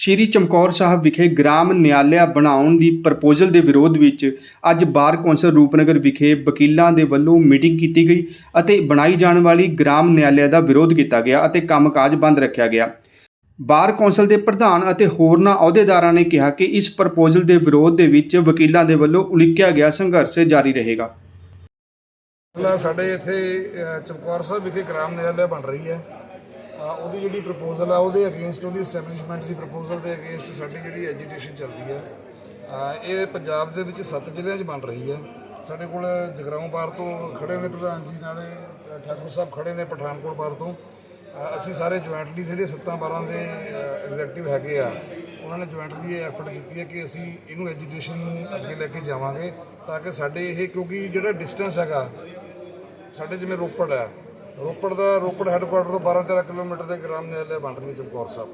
ਸ਼੍ਰੀ ਚਮਕੌਰ ਸਾਹਿਬ ਵਿਖੇ ਗ੍ਰਾਮ ਨਿਆਲਿਆ ਬਣਾਉਣ ਦੀ ਪ੍ਰਪੋਜ਼ਲ ਦੇ ਵਿਰੋਧ ਵਿੱਚ ਅੱਜ ਬਾਰ ਕੌਂਸਲ ਰੂਪਨਗਰ ਵਿਖੇ ਵਕੀਲਾਂ ਦੇ ਵੱਲੋਂ ਮੀਟਿੰਗ ਕੀਤੀ ਗਈ ਅਤੇ ਬਣਾਈ ਜਾਣ ਵਾਲੀ ਗ੍ਰਾਮ ਨਿਆਲਿਆ ਦਾ ਵਿਰੋਧ ਕੀਤਾ ਗਿਆ ਅਤੇ ਕੰਮਕਾਜ ਬੰਦ ਰੱਖਿਆ ਗਿਆ। ਬਾਰ ਕੌਂਸਲ ਦੇ ਪ੍ਰਧਾਨ ਅਤੇ ਹੋਰਨਾਂ ਅਹੁਦੇਦਾਰਾਂ ਨੇ ਕਿਹਾ ਕਿ ਇਸ ਪ੍ਰਪੋਜ਼ਲ ਦੇ ਵਿਰੋਧ ਦੇ ਵਿੱਚ ਵਕੀਲਾਂ ਦੇ ਵੱਲੋਂ ਉਲੀਕਿਆ ਗਿਆ ਸੰਘਰਸ਼ ਜਾਰੀ ਰਹੇਗਾ। ਸਾਡੇ ਇੱਥੇ ਚਮਕੌਰ ਸਾਹਿਬ ਵਿਖੇ ਗ੍ਰਾਮ ਨਿਆਲਿਆ ਬਣ ਰਹੀ ਹੈ। ਉਹਦੀ ਜਿਹੜੀ ਪ੍ਰਪੋਜ਼ਲ ਆ, ਉਹਦੇ ਅਗੇਂਸਟ ਉਹਦੀ ਐਸਟੈਬਲਿਸ਼ਮੈਂਟ ਦੀ ਪ੍ਰਪੋਜ਼ਲ ਦੇ ਅਗੇਂਸਟ ਸਾਡੀ ਜਿਹੜੀ ਐਜੀਟੇਸ਼ਨ ਚੱਲਦੀ ਹੈ ਇਹ ਪੰਜਾਬ ਦੇ ਵਿੱਚ ਸੱਤ ਜ਼ਿਲ੍ਹਿਆਂ 'ਚ ਬਣ ਰਹੀ ਹੈ ਸਾਡੇ ਕੋਲ ਜਗਰਾਉਂ ਬਾਰ ਤੋਂ ਖੜੇ ਨੇ ਪ੍ਰਧਾਨ ਜੀ, ਨਾਲੇ ਠਾਕੁਰ ਸਾਹਿਬ ਖੜੇ ਨੇ ਪਠਾਨਕੋਟ ਬਾਰ ਤੋਂ। ਅਸੀਂ ਸਾਰੇ ਜੁਆਇੰਟਲੀ ਜਿਹੜੇ ਸੱਤਾਂ ਬਾਰਾਂ ਦੇ ਐਗਜ਼ੈਕਟਿਵ ਹੈਗੇ ਆ, ਉਹਨਾਂ ਨੇ ਜੁਆਇੰਟਲੀ ਇਹ ਐਫਰਟ ਕੀਤੀ ਹੈ ਕਿ ਅਸੀਂ ਇਹਨੂੰ ਐਜੀਟੇਸ਼ਨ ਨੂੰ ਅੱਗੇ ਲੈ ਕੇ ਜਾਵਾਂਗੇ ਤਾਂ ਕਿ ਸਾਡੇ ਇਹ ਕਿਉਂਕਿ ਜਿਹੜਾ ਡਿਸਟੈਂਸ ਹੈਗਾ, ਸਾਡੇ ਜਿਵੇਂ ਰੋਪੜ ਹੈ ਰੋਪੜ ਦਾ, ਰੋਪੜ ਹੈੱਡਕੁਆਟਰ ਤੋਂ 12 13 ਕਿਲੋਮੀਟਰ ਦੇ ਗ੍ਰਾਮ ਨਿਆਲੇ ਬਣ ਰਹੀ ਚਮਕੌਰ ਸਾਹਿਬ।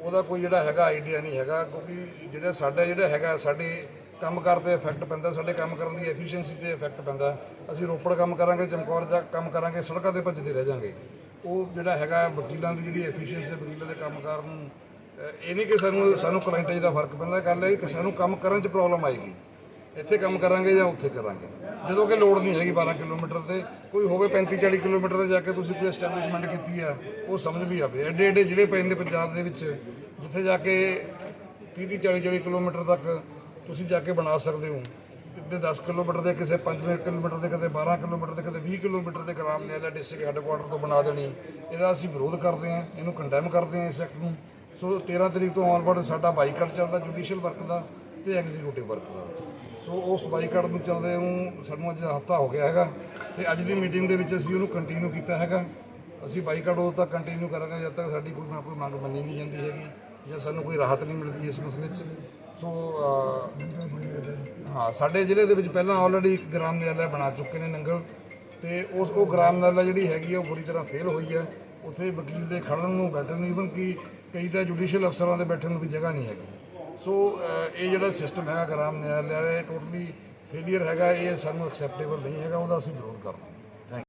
ਉਹਦਾ ਕੋਈ ਜਿਹੜਾ ਹੈਗਾ ਆਈਡੀਆ ਨਹੀਂ ਹੈਗਾ, ਕਿਉਂਕਿ ਜਿਹੜਾ ਸਾਡਾ ਜਿਹੜਾ ਹੈਗਾ, ਸਾਡੇ ਕੰਮ ਕਰਦੇ ਇਫੈਕਟ ਪੈਂਦਾ, ਸਾਡੇ ਕੰਮ ਕਰਨ ਦੀ ਐਫੀਸ਼ੀਐਂਸੀ ਤੇ ਇਫੈਕਟ ਪੈਂਦਾ। ਅਸੀਂ ਰੋਪੜ ਕੰਮ ਕਰਾਂਗੇ, ਚਮਕੌਰ ਜਾ ਕੰਮ ਕਰਾਂਗੇ, ਸੜਕਾਂ ਤੇ ਭੱਜਦੇ ਰਹਿ ਜਾਾਂਗੇ। ਉਹ ਜਿਹੜਾ ਹੈਗਾ ਵਕੀਲਾਂ ਦੀ ਜਿਹੜੀ ਐਫੀਸ਼ੀਐਂਸੀ ਵਕੀਲਾਂ ਦੇ ਕੰਮਕਾਰ ਨੂੰ ਇਹ ਨਹੀਂ ਕਿ ਸਾਨੂੰ ਸਾਨੂੰ ਕਲਾਇੰਟੇਜ ਦਾ ਫ਼ਰਕ ਪੈਂਦਾ। ਗੱਲ ਹੈ ਕਿ ਸਾਨੂੰ ਕੰਮ ਕਰਨ 'ਚ ਪ੍ਰੋਬਲਮ ਆਏਗੀ। ਇੱਥੇ ਕੰਮ ਕਰਾਂਗੇ ਜਾਂ ਉੱਥੇ ਕਰਾਂਗੇ? ਜਦੋਂ ਕਿ ਲੋੜ ਨਹੀਂ ਹੈਗੀ 12 ਕਿਲੋਮੀਟਰ ਤੇ, ਕੋਈ ਹੋਵੇ 35 40 ਕਿਲੋਮੀਟਰ ਤੇ ਜਾ ਕੇ ਤੁਸੀਂ ਕੋਈ ਐਸਟੈਬਲਿਸ਼ਮੈਂਟ ਕੀਤੀ ਆ ਉਹ ਸਮਝ ਵੀ ਆਵੇ। ਐਡੇ ਐਡੇ ਜਿਹੜੇ ਪੈਂਦੇ ਪੰਜਾਬ ਦੇ ਵਿੱਚ, ਜਿੱਥੇ ਜਾ ਕੇ 30 30 40 40 ਕਿਲੋਮੀਟਰ ਤੱਕ ਤੁਸੀਂ ਜਾ ਕੇ ਬਣਾ ਸਕਦੇ ਹੋ। ਕਿਤੇ 10 ਕਿਲੋਮੀਟਰ ਦੇ, ਕਿਸੇ 5 ਕਿਲੋਮੀਟਰ ਦੇ, ਕਿਤੇ 12 ਕਿਲੋਮੀਟਰ ਦੇ, ਕਿਤੇ 20 ਕਿਲੋਮੀਟਰ ਦੇ ਗ੍ਰਾਮ ਨਿਆਲਾ ਡਿਸਟ੍ਰਿਕਟ ਹੈੱਡਕੁਆਟਰ ਤੋਂ ਬਣਾ ਦੇਣੀ, ਇਹਦਾ ਅਸੀਂ ਵਿਰੋਧ ਕਰਦੇ ਹਾਂ, ਇਹਨੂੰ ਕੰਡੈਮ ਕਰਦੇ ਹਾਂ ਇਸ ਐਕਟ ਨੂੰ। ਸੋ 13 ਤਰੀਕ ਤੋਂ ਆਨਵਰਡ ਸਾਡਾ ਬਾਈਕਾਟ ਚੱਲਦਾ ਜੁਡੀਸ਼ੀਅਲ ਵਰਕ ਦਾ। ਤੇ ਐਗਜ਼ੀਕਿਊਟਿਵ ਵਰਕ ਦਾ। ਸੋ ਉਸ ਬਾਈਕਾਟ ਨੂੰ ਚੱਲਦੇ ਨੂੰ ਸਾਨੂੰ ਅੱਜ ਹਫਤਾ ਹੋ ਗਿਆ ਹੈਗਾ ਤੇ ਅੱਜ ਦੀ ਮੀਟਿੰਗ ਦੇ ਵਿੱਚ ਅਸੀਂ ਉਹਨੂੰ ਕੰਟੀਨਿਊ ਕੀਤਾ ਹੈਗਾ। ਅਸੀਂ ਬਾਈਕਾਟ ਉਦੋਂ ਤੱਕ ਕੰਟੀਨਿਊ ਕਰਾਂਗੇ ਜਦ ਤੱਕ ਸਾਡੀ ਕੋਈ ਨਾ ਕੋਈ ਮੰਗ ਮੰਨੀ ਨਹੀਂ ਜਾਂਦੀ ਹੈਗੀ ਜਾਂ ਸਾਨੂੰ ਕੋਈ ਰਾਹਤ ਨਹੀਂ ਮਿਲਦੀ ਇਸ ਮਸਲੇ 'ਚ। ਸੋ ਹਾਂ, ਸਾਡੇ ਜ਼ਿਲ੍ਹੇ ਦੇ ਵਿੱਚ ਪਹਿਲਾਂ ਆਲਰੇਡੀ ਇੱਕ ਗ੍ਰਾਮ ਨਿਆਲਾ ਬਣਾ ਚੁੱਕੇ ਨੇ ਨੰਗਲ ਤੇ ਉਸ, ਉਹ ਗ੍ਰਾਮ ਨਿਆਲਾ ਜਿਹੜੀ ਹੈਗੀ ਆ ਉਹ ਬੁਰੀ ਤਰ੍ਹਾਂ ਫੇਲ ਹੋਈ ਹੈ ਉੱਥੇ ਵਕੀਲ ਦੇ ਖੜਨ ਨੂੰ ਬੈਠਣ ਨੂੰ ਈਵਨ ਕਿ ਕਈ ਤਾਂ ਜੁਡੀਸ਼ੀਅਲ ਅਫਸਰਾਂ ਦੇ ਬੈਠਣ ਨੂੰ ਵੀ ਜਗ੍ਹਾ ਨਹੀਂ ਹੈਗੀ। ਸੋ ਇਹ ਜਿਹੜਾ ਸਿਸਟਮ ਹੈਗਾ ਗ੍ਰਾਮ ਨਿਆਲਿਆ ਇਹ ਟੋਟਲੀ ਫੇਲੀਅਰ ਹੈਗਾ, ਇਹ ਸਾਨੂੰ ਐਕਸੈਪਟੇਬਲ ਨਹੀਂ ਹੈਗਾ, ਉਹਦਾ ਅਸੀਂ ਵਿਰੋਧ ਕਰਦੇ ਹਾਂ